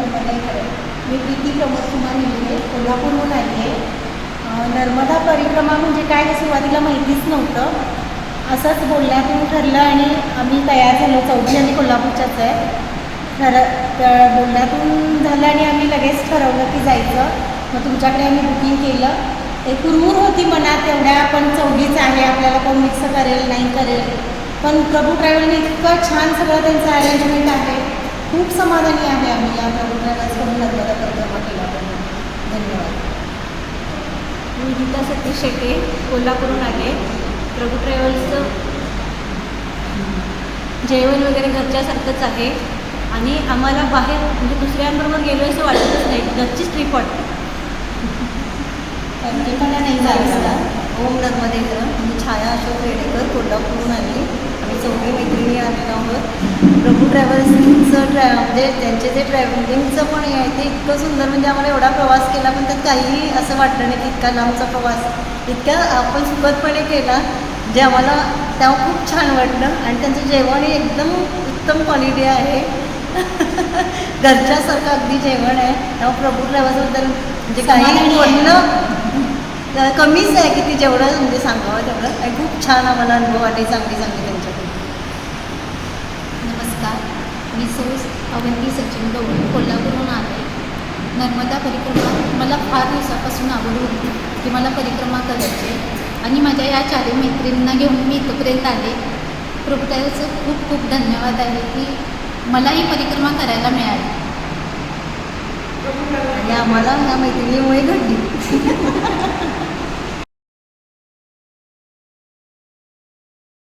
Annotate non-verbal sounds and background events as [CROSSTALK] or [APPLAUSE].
नर्मदेकडे मी प्रीती प्रमोद कुमार निलगे कोल्हापूरहून आली आहे नर्मदा परिक्रमा म्हणजे काय हे सुरुवातीला माहितीच नव्हतं. असंच बोलण्यातून ठरलं आणि आम्ही तयार झालो. चौघी आणि कोल्हापूरच्याच आहे. ठर तर बोलण्यातून झालं आणि आम्ही लगेच ठरवलं की जायचं. मग तुमच्याकडे आम्ही बुकिंग केलं. एक कुरमूर होती मनात एवढ्या आपण चौघीच आहे. आपल्याला कोण मिक्स करेल नाही करेल. पण प्रभू ट्रॅव्हलने इतकं छान सगळं त्यांचं अरेंजमेंट आहे. खूप समाधानी आहे आम्ही. या प्रभू ट्रॅव्हल्सकडून परिक्रमा केल्याबद्दल धन्यवाद. मी गीता सतीश शेटे कोल्हापूरहून आले. प्रभू ट्रॅव्हल्सचं जेवण वगैरे घरच्यासारखंच आहे. आणि आम्हाला बाहेर म्हणजे दुसऱ्यांबरोबर गेलो असं वाटतच नाही. घरचीच ट्रीप वाटते त्यांचेपणा नाही जायचं ओम नर्मदेकर मी छाया अशोक रेडेकर कोल्हापूरहून आली. आम्ही चौघी मैत्रिणी आलेलो आहोत. प्रभू ट्रॅव्हल्सचं ट्रॅ म्हणजे त्यांचे जे ट्रॅव्हलिंगचं पण हे आहे ते इतकं सुंदर म्हणजे आम्हाला एवढा प्रवास केला पण त्यात काहीही असं वाटलं नाही की इतका लांबचा प्रवास. इतक्या आपण सुखदपणे केला जे आम्हाला तेव्हा खूप छान वाटलं. आणि त्यांचं जेवण हे एकदम उत्तम क्वालिटी आहे. [LAUGHS] घरच्यासारखं अगदी जेवण आहे. तेव्हा प्रभू ट्रॅव्हल्सबद्दल म्हणजे काही. बोलणं कमीच आहे की ती जेवढं म्हणजे सांगावं तेवढं. आणि खूप छान आम्हाला अनुभव आले चांगली चांगली मी सौ अवंती सचिन गवळी कोल्हापूरहून आले. नर्मदा परिक्रमा मला फार दिवसापासून आवड होती की मला परिक्रमा करायची. आणि माझ्या या चारही मैत्रिणींना घेऊन मी इथंपर्यंत आले. कृपयाचं खूप खूप धन्यवाद आहे की मला ही परिक्रमा करायला मिळाली. आणि आम्हाला ह्या मैत्रिणीमुळे घडली. [LAUGHS]